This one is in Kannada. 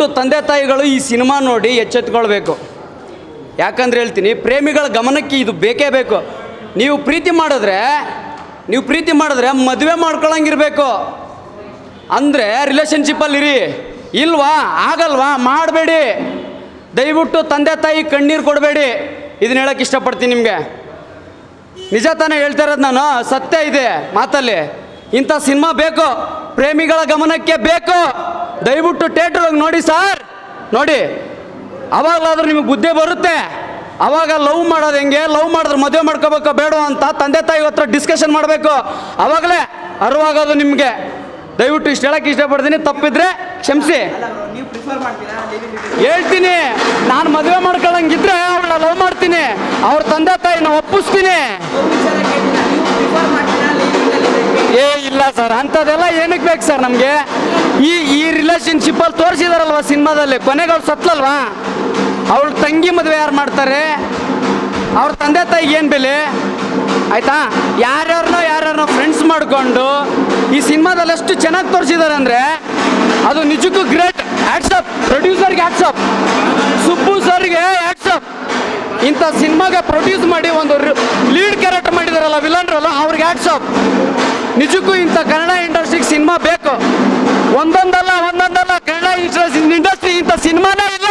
ದಯವಿಟ್ಟು ತಂದೆ ತಾಯಿಗಳು ಈ ಸಿನಿಮಾ ನೋಡಿ ಎಚ್ಚೆತ್ಕೊಳ್ಬೇಕು. ಯಾಕಂದ್ರೆ ಹೇಳ್ತೀನಿ, ಪ್ರೇಮಿಗಳ ಗಮನಕ್ಕೆ ಇದು ಬೇಕೇ ಬೇಕು. ನೀವು ಪ್ರೀತಿ ಮಾಡಿದ್ರೆ, ನೀವು ಪ್ರೀತಿ ಮಾಡಿದ್ರೆ ಮದುವೆ ಮಾಡ್ಕೊಳಂಗಿರ್ಬೇಕು. ಅಂದರೆ ರಿಲೇಷನ್ಶಿಪ್ಪಲ್ಲಿರಿ ಇಲ್ವಾ? ಆಗಲ್ವಾ? ಮಾಡಬೇಡಿ. ದಯವಿಟ್ಟು ತಂದೆ ತಾಯಿ ಕಣ್ಣೀರು ಕೊಡಬೇಡಿ. ಇದನ್ನ ಹೇಳಕ್ಕೆ ಇಷ್ಟಪಡ್ತೀನಿ ನಿಮಗೆ. ನಿಜ ತಾನೇ ಹೇಳ್ತಾ ಇರೋದು ನಾನು, ಸತ್ಯ ಇದೆ ಮಾತಲ್ಲಿ. ಇಂಥ ಸಿನಿಮಾ ಬೇಕು, ಪ್ರೇಮಿಗಳ ಗಮನಕ್ಕೆ ಬೇಕು. ದಯವಿಟ್ಟು ಥಿಯೇಟರ್ ಹೋಗಿ ನೋಡಿ ಸರ್ ನೋಡಿ, ಅವಾಗಲಾದ್ರೂ ನಿಮಗೆ ಬುದ್ಧಿ ಬರುತ್ತೆ. ಅವಾಗ ಲವ್ ಮಾಡೋದು ಹೆಂಗೆ? ಲವ್ ಮಾಡಿದ್ರೆ ಮದುವೆ ಮಾಡ್ಕೋಬೇಕು ಬೇಡ ಅಂತ ತಂದೆ ತಾಯಿ ಹತ್ರ ಡಿಸ್ಕಷನ್ ಮಾಡಬೇಕು. ಅವಾಗಲೇ ಅರಿವಾಗೋದು ನಿಮಗೆ. ದಯವಿಟ್ಟು ಇಷ್ಟು ಹೇಳಕ್ಕೆ ಇಷ್ಟಪಡ್ತೀನಿ. ತಪ್ಪಿದ್ರೆ ಕ್ಷಮಿಸಿ. ಹೇಳ್ತೀನಿ, ನಾನು ಮದುವೆ ಮಾಡ್ಕೊಳ್ಳಂಗಿದ್ರೆ ಅವ್ರನ್ನ ಲವ್ ಮಾಡ್ತೀನಿ. ಅವ್ರ ತಂದೆ ತಾಯಿನ ಒಪ್ಪಿಸ್ತೀನಿ. ಏ, ಇಲ್ಲ ಸರ್ ಅಂಥದ್ದೆಲ್ಲ ಏನಕ್ಕೆ ಬೇಕು ಸರ್ ನಮಗೆ? ಈ ಈ ರಿಲೇಷನ್ಶಿಪ್ಪಲ್ಲಿ ತೋರಿಸಿದಾರಲ್ವ ಸಿನಿಮಾದಲ್ಲಿ? ಕೊನೆಗೆ ಅವ್ಳು ಸತ್ಲಲ್ವಾ? ಅವಳ ತಂಗಿ ಮದುವೆ ಯಾರು ಮಾಡ್ತಾರೆ? ಅವ್ರ ತಂದೆ ತಾಯಿಗೆ ಏನು ಬೆಲೆ? ಆಯ್ತಾ? ಯಾರ್ಯಾರನ್ನೋ ಯಾರ್ಯಾರನ್ನೋ ಫ್ರೆಂಡ್ಸ್ ಮಾಡಿಕೊಂಡು ಈ ಸಿನಿಮಾದಲ್ಲಿ ಎಷ್ಟು ಚೆನ್ನಾಗಿ ತೋರಿಸಿದ್ದಾರೆ ಅಂದರೆ ಅದು ನಿಜಕ್ಕೂ ಗ್ರೇಟ್ ಹ್ಯಾಟ್ಸಪ್ ಪ್ರೊಡ್ಯೂಸರ್ಗೆ ಹ್ಯಾಟ್ಸಪ್ ಸುಬ್ಬು ಸರ್ಗೆ ಹ್ಯಾಟ್ಸಪ್ ಇಂಥ ಸಿನಿಮಾಗೆ ಪ್ರೊಡ್ಯೂಸ್ ಮಾಡಿ ಒಂದು ಲೀಡ್ ಕ್ಯಾರೆಕ್ಟರ್ ಮಾಡಿದಾರಲ್ಲ ವಿಲನ್ರಲ್ಲ ಅವ್ರಿಗೆ ಹ್ಯಾಟ್ಸಪ್ ನಿಜಕ್ಕೂ ಇಂಥ ಕನ್ನಡ ಇಂಡಸ್ಟ್ರಿಗೆ ಸಿನಿಮಾ